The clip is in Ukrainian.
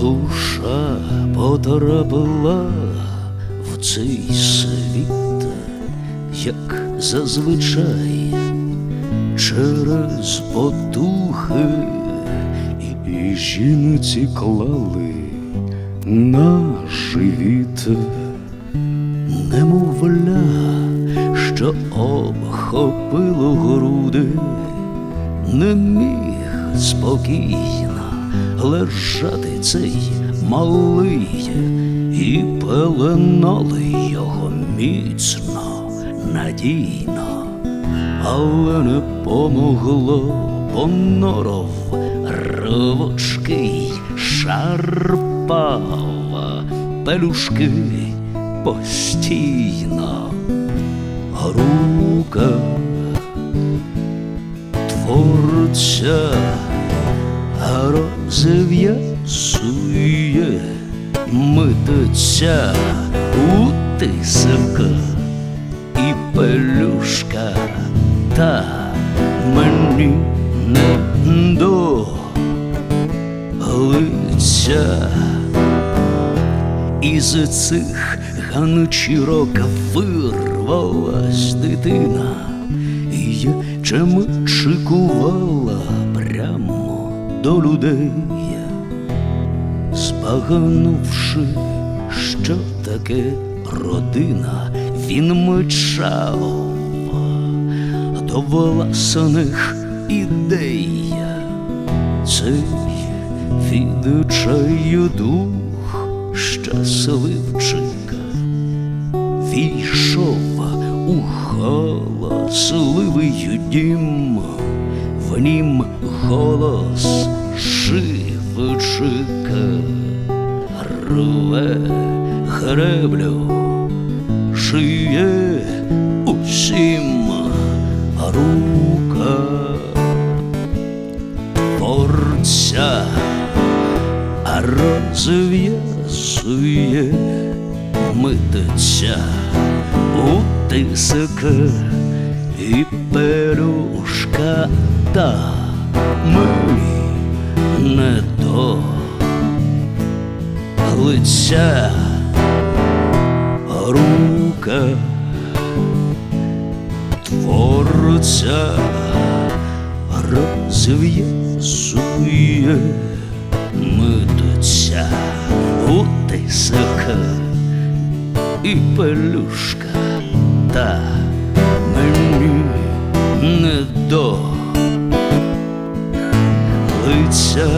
Душа потрапила в цей світ, як зазвичай, через потухи і жінці клали на живіт, немовля, що обхопило груди, не міг спокійно лежати цей малий, і пеленали його міцно, надійно, але не помогло, поноров рвучкий шарпав пелюшки постійно, рука творця розв'язує митиця утисавка і пелюшка, та мені не до лиця. Із цих ганчірок вирвалась дитина, і я чимчикувала прямо до людей, збагнувши, що таке родина, він мчав до власних ідей. Цей відчаю дух щасливчика війшов у галасливий дім, нім голос живчика рве греблю, шиє усім рука. Творця розв'язує митиця утисика і пелюшка та ми не до лиця. Рука творця розв'язує митиця утисика і пелюшка та до лиця